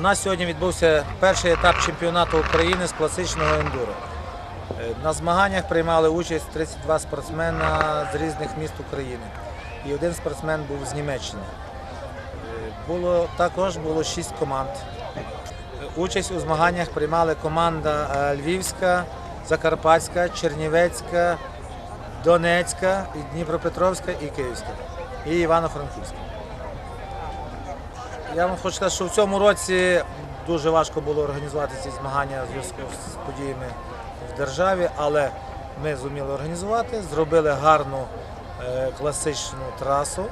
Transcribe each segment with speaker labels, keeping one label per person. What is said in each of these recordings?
Speaker 1: нас сьогодні відбувся перший етап чемпіонату України з класичного ендуро. Е, На змаганнях приймали участь 32 спортсмена з різних міст України. І один спортсмен був з Німеччини. Е, Було, також було 6 команд. Участь у змаганнях приймали команда е, Львівська, Закарпатська, Чернівецька, Донецька, Дніпропетровська і Київська, і Івано-Франківська. Я вам хочу сказати, що в цьому році дуже важко було організувати ці змагання в зв'язку з подіями в державі, але ми зуміли організувати, зробили гарну е, класичну трасу,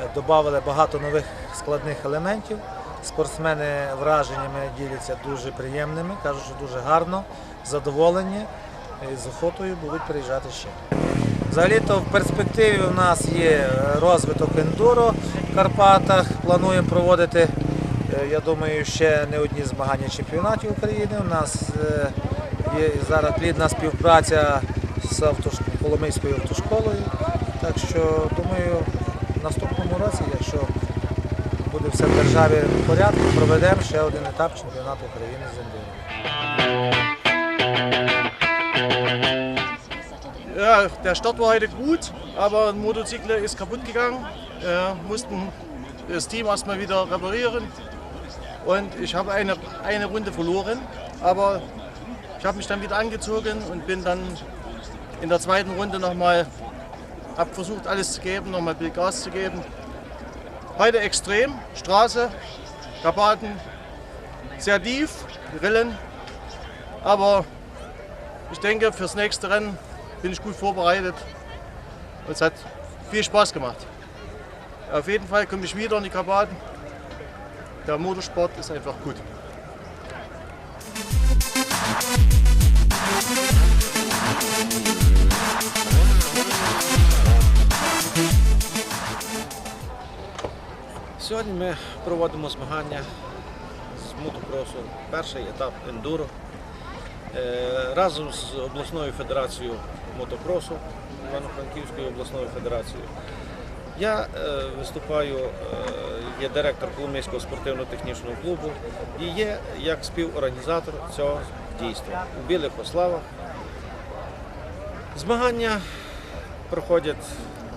Speaker 1: е, додали багато нових складних елементів. Спортсмени враженнями діляться дуже приємними, кажуть, що дуже гарно, задоволені і з охотою будуть приїжджати ще. Взагалі-то в перспективі у нас є е, розвиток ендуро Карпатах. Плануємо проводити, е, я думаю, ще не одні змагання чемпіонатів України. У нас е, є зараз плідна співпраця з Коломийською автошколою. Так що, думаю, в наступному році, якщо буде все в державі в порядку, проведемо ще один етап чемпіонату України з.
Speaker 2: Ja, der Start war heute gut, aber ein Motorzykler ist kaputt gegangen. Wir mussten das Team erstmal wieder reparieren. Und ich habe eine, eine Runde verloren, aber ich habe mich dann wieder angezogen und bin dann in der zweiten Runde nochmal, habe versucht alles zu geben, nochmal viel Gas zu geben. Heute extrem, Straße, Karpaten, sehr tief, Rillen, aber ich denke, fürs nächste Rennen bin ich gut vorbereitet und es hat viel Spaß gemacht. Auf jeden Fall komme ich wieder in die Karpaten. Der Motorsport ist einfach gut.
Speaker 3: Сьогодні ми проводимо змагання з мотокросу, перший етап ендуро. Е, Разом з обласною федерацією мотокросу, Івано-Франківською обласною федерацією. Я е, виступаю, е, є директор Коломийського спортивно-технічного клубу і є як співорганізатор цього дійства у Білих Ославах. Змагання проходять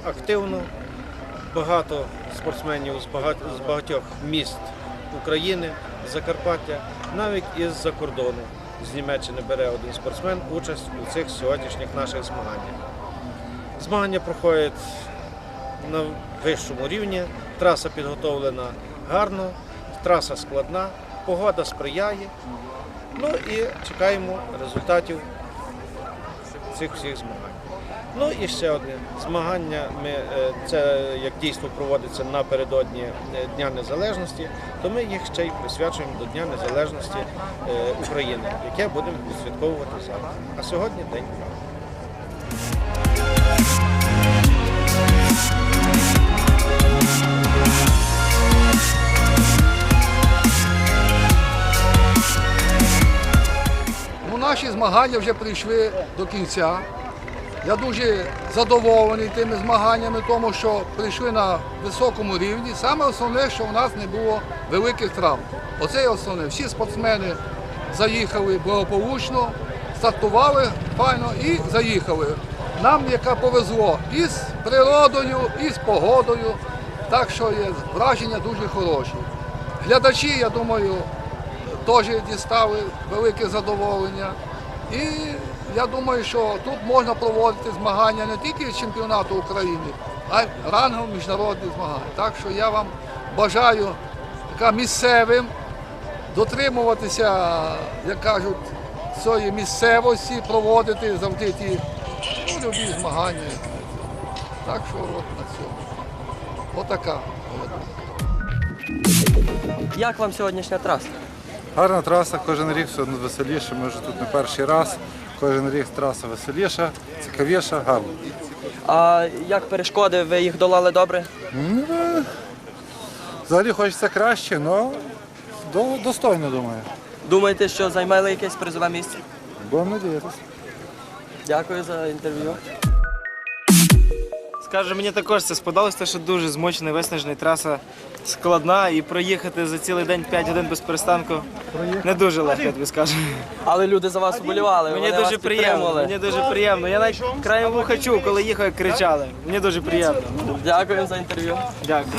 Speaker 3: активно. Багато спортсменів з багатьох міст України, Закарпаття, навіть із-за кордону. З Німеччини бере один спортсмен участь у цих сьогоднішніх наших змаганнях. Змагання проходять на вищому рівні, траса підготовлена гарно, траса складна, погода сприяє. Ну і чекаємо результатів цих всіх змагань. Ну і ще одне змагання. Ми е, це як дійство проводиться напередодні е, Дня Незалежності, то ми їх ще й присвячуємо до Дня Незалежності е, України, яке будемо відсвятковувати завтра. А сьогодні день
Speaker 4: наші змагання вже прийшли до кінця. Я дуже задоволений тими змаганнями, тому що прийшли на високому рівні. Саме основне, що в нас не було великих травм. Оце є основне. Всі спортсмени заїхали благополучно, стартували файно і заїхали. Нам яка повезло і з природою, і з погодою. Так що є враження дуже хороші. Глядачі, я думаю, теж дістали велике задоволення. І я думаю, що тут можна проводити змагання не тільки чемпіонату України, а й рангом міжнародних змагань. Так що я вам бажаю така місцевим дотримуватися, як кажуть, цієї місцевості, проводити завжди ті ну, любі змагання. Так що от на цьому. Отака. От.
Speaker 5: Як вам сьогоднішня траса?
Speaker 6: Гарна траса, кожен рік все одно веселіше. Ми вже тут не перший раз. Кожен рік траса веселіша, цікавіша, гарна.
Speaker 5: А як перешкоди, ви їх долали добре?
Speaker 6: Ну, е, Взагалі хочеться краще, але достойно, думаю.
Speaker 5: Думаєте, що займали якесь призове місце?
Speaker 6: Будемо надіятися.
Speaker 5: Дякую за інтерв'ю.
Speaker 7: Скажу, мені також це сподобалось, те, що дуже змучений, виснажений, траса складна і проїхати за цілий день 5 годин без перестанку не дуже легко, я тобі скажу.
Speaker 5: Але люди за вас вболівали.
Speaker 7: Мені
Speaker 5: вони
Speaker 7: дуже
Speaker 5: вас
Speaker 7: приємно,
Speaker 5: підтримували.
Speaker 7: мені дуже приємно. Я навіть краєм вуха чув, коли їхав, як кричали. Мені дуже приємно.
Speaker 5: Дякую за інтерв'ю.
Speaker 7: Дякую.